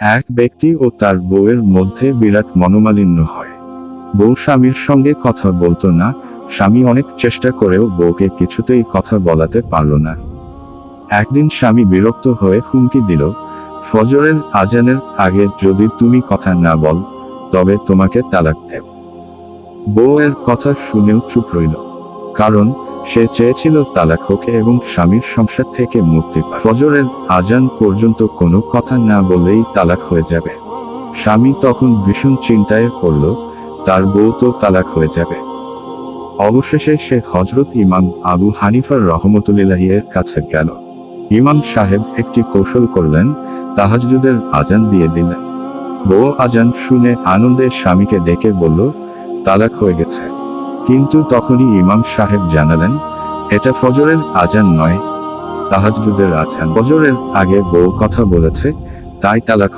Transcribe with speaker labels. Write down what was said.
Speaker 1: এক ব্যক্তি ও তার বউয়ের মধ্যে বিরাট মনোমালিন্য হয়। বউ স্বামীর সঙ্গে কথা বলতো না, স্বামী অনেক চেষ্টা করেও বউকে কিছুতেই কথা বলাতে পারল না। একদিন স্বামী বিরক্ত হয়ে হুমকি দিল, ফজরের আজানের আগে যদি তুমি কথা না বল, তবে তোমাকে তালাক দেব। বউয়ের কথা শুনেও চুপ রইল, কারণ সে চেয়েছিল তালাক হোক এবং স্বামীর সংসার থেকে মুক্তি পায় ফজরের আজান পর্যন্ত কোনো কথা না বললেই তালাক হয়ে যাবে। স্বামী তখন ভীষণ চিন্তায় পড়ল, তার বউ তো তালাক হয়ে যাবে। অবশেষে সে হজরত ইমাম আবু হানিফার রহমতুল্লাহ এর কাছে গেল। ইমাম সাহেব একটি কৌশল করলেন, তাহাজুদের আজান দিয়ে দিলেন। বউ আজান শুনে আনন্দে স্বামীকে ডেকে বলল, তালাক হয়ে গেছে। কিন্তু তখনই ইমাম সাহেব জানালেন, এটা ফজরের আজান নয়। তাহাজুদের আজান ফজরের আগে বউ কথা বলেছে, তাই তালাক